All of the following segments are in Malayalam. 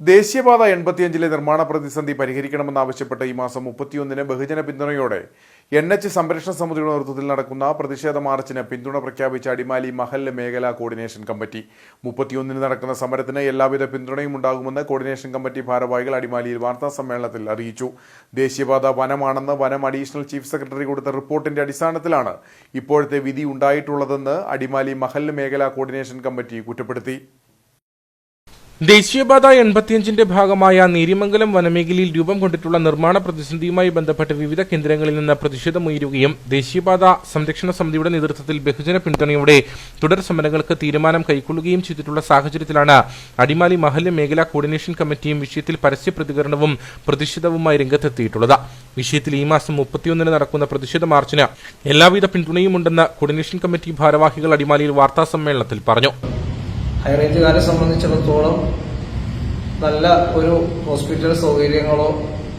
ദേശീയപാത എൺപത്തിയഞ്ചിലെ നിർമ്മാണ പ്രതിസന്ധി പരിഹരിക്കണമെന്നാവശ്യപ്പെട്ട് ഈ മാസം മുപ്പത്തിയൊന്നിന് ബഹുജന പിന്തുണയോടെ എൻ എച്ച് സംരക്ഷണ സമിതിയുടെ നേതൃത്വത്തിൽ നടക്കുന്ന പ്രതിഷേധ മാർച്ചിന് പിന്തുണ പ്രഖ്യാപിച്ച അടിമാലി മഹൽ മേഖലാ കോർഡിനേഷൻ കമ്മിറ്റി. മുപ്പത്തിയൊന്നിന് നടക്കുന്ന സമരത്തിന് എല്ലാവിധ പിന്തുണയും ഉണ്ടാകുമെന്ന് കോർഡിനേഷൻ കമ്മിറ്റി ഭാരവാഹികൾ അടിമാലിയിൽ വാർത്താ സമ്മേളനത്തിൽ അറിയിച്ചു. ദേശീയപാത വനമാണെന്ന് വനം അഡീഷണൽ ചീഫ് സെക്രട്ടറി കൊടുത്ത റിപ്പോർട്ടിന്റെ അടിസ്ഥാനത്തിലാണ് ഇപ്പോഴത്തെ വിധി ഉണ്ടായിട്ടുള്ളതെന്ന് അടിമാലി മഹൽ മേഖലാ കോർഡിനേഷൻ കമ്മിറ്റി കുറ്റപ്പെടുത്തി. ദേശീയപാത എൺപത്തിയഞ്ചിന്റെ ഭാഗമായ നീരിമംഗലം വനമേഖലയിൽ രൂപം കൊണ്ടിട്ടുള്ള നിർമ്മാണ പ്രതിസന്ധിയുമായി ബന്ധപ്പെട്ട് വിവിധ കേന്ദ്രങ്ങളിൽ നിന്ന് പ്രതിഷേധമുയരുകയും ദേശീയപാത സംരക്ഷണ സമിതിയുടെ നേതൃത്വത്തിൽ ബഹുജന പിന്തുണയോടെ തുടർ സമരങ്ങൾക്ക് തീരുമാനം കൈക്കൊള്ളുകയും ചെയ്തിട്ടുള്ള സാഹചര്യത്തിലാണ് അടിമാലി മഹല്ല് മേഖലാ കോർഡിനേഷൻ കമ്മിറ്റിയും വിഷയത്തിൽ പരസ്യ പ്രതികരണവും പ്രതിഷേധവുമായി രംഗത്തെത്തിയിട്ടുള്ളത്. വിഷയത്തിൽ ഈ മാസം മുപ്പത്തിയൊന്നിന് നടക്കുന്ന പ്രതിഷേധ മാർച്ചിന് എല്ലാവിധ പിന്തുണയുമുണ്ടെന്ന് കോർഡിനേഷൻ കമ്മിറ്റി ഭാരവാഹികൾ അടിമാലിയിൽ വാർത്താ സമ്മേളനത്തിൽ പറഞ്ഞു. ഹൈറേഞ്ചുകാരെ സംബന്ധിച്ചിടത്തോളം നല്ല ഒരു ഹോസ്പിറ്റൽ സൗകര്യങ്ങളോ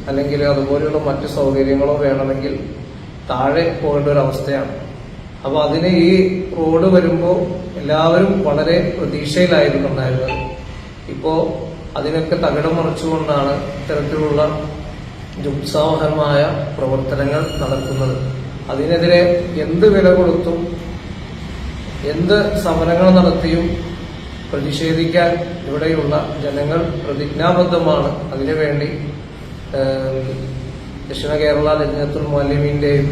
അല്ലെങ്കിൽ അതുപോലെയുള്ള മറ്റു സൗകര്യങ്ങളോ വേണമെങ്കിൽ താഴെ പോകേണ്ട ഒരു അവസ്ഥയാണ്. അപ്പോൾ അതിന് ഈ റോഡ് വരുമ്പോൾ എല്ലാവരും വളരെ പ്രതീക്ഷയിലായിരുന്നുണ്ടായിരുന്നത് ഇപ്പോൾ അതിനൊക്കെ തകിടം മറിച്ചുകൊണ്ടാണ് ഇത്തരത്തിലുള്ള ജുത്സാവഹമായ പ്രവർത്തനങ്ങൾ നടക്കുന്നത്. അതിനെതിരെ എന്ത് വില കൊടുത്തും എന്ത് സമരങ്ങൾ നടത്തിയും പ്രതിഷേധിക്കാൻ ഇവിടെയുള്ള ജനങ്ങൾ പ്രതിജ്ഞാബദ്ധമാണ്. അതിനുവേണ്ടി ദക്ഷിണ കേരള ലജ്ഞത്തുൽ മുല്ലിമിന്റെയും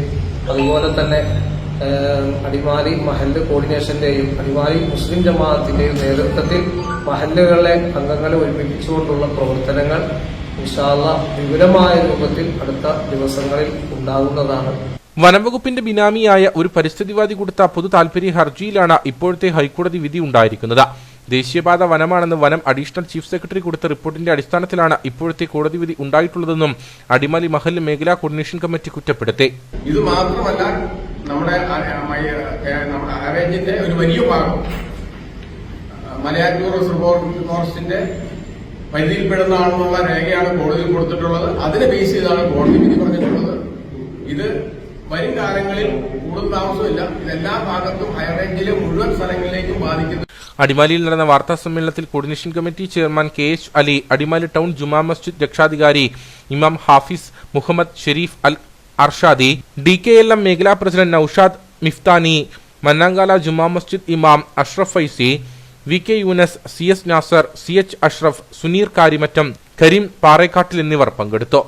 അതുപോലെ തന്നെ അടിമാലി മഹല്ല് കോർഡിനേഷന്റെയും അടിമാലി മുസ്ലിം ജമാഅത്തിന്റെയും നേതൃത്വത്തിൽ മഹല്ലുകളെ അംഗങ്ങളെ ഒരുമിപ്പിച്ചുകൊണ്ടുള്ള പ്രവർത്തനങ്ങൾ വിശാല വിപുലമായ രൂപത്തിൽ അടുത്ത ദിവസങ്ങളിൽ ഉണ്ടാകുന്നതാണ്. വനംവകുപ്പിന്റെ ബിനാമിയായ ഒരു പരിസ്ഥിതിവാദി കൊടുത്ത പൊതു താൽപര്യ ഹർജിയിലാണ് ഇപ്പോഴത്തെ ഹൈക്കോടതി വിധി ഉണ്ടായിരിക്കുന്നത്. ദേശീയപാത വനമാണെന്ന് വനം അഡീഷണൽ ചീഫ് സെക്രട്ടറി കൊടുത്ത റിപ്പോർട്ടിന്റെ അടിസ്ഥാനത്തിലാണ് ഇപ്പോഴത്തെ കോടതി വിധി ഉണ്ടായിട്ടുള്ളതെന്നും അടിമാലി മഹൽ മേഖലാ കോർഡിനേഷൻ കമ്മിറ്റി കുറ്റപ്പെടുത്തി. ഇത് മാത്രമല്ല നമ്മുടെ അറേഞ്ചിന്റെ ഒരു വലിയ ഭാഗം മലയാറ്റൂർ റിസർവോർ ഫോറസ്റ്റിന്റെ പരിധിയിൽപ്പെടുന്നതാണെന്നുള്ള രേഖയാണ് കോടതിയിൽ കൊടുത്തിട്ടുള്ളത്. അതിനെ ബേസ് ചെയ്താണ് കോടതി വിധി പറഞ്ഞിട്ടുള്ളത്. ഇത് വരും കാലങ്ങളിൽ കൂടുതൽ താമസമില്ല. ഇതെല്ലാ ഭാഗത്തും ഹൈറേഞ്ചിലെ മുഴുവൻ സ്ഥലങ്ങളിലേക്കും ബാധിക്കുന്നു. അടിമാലിയിൽ നടന്ന വാർത്താ സമ്മേളനത്തിൽ coordination committee chairman K H Ali Adimali town Juma Masjid രക്ഷാധികാരി ഇമാം Hafiz Muhammad Sharif Al Arshadi D K L M മേഖലാ പ്രസിഡന്റ് നൌഷാദ് മിഫ്താനി മന്നാങ്കാല ജുമാ മസ്ജിദ് ഇമാം Ashraf Faizy V K Yunus C S Nasar C H Ashraf Suneer Karimattam Kareem Parekkattil എന്നിവർ പങ്കെടുത്തു.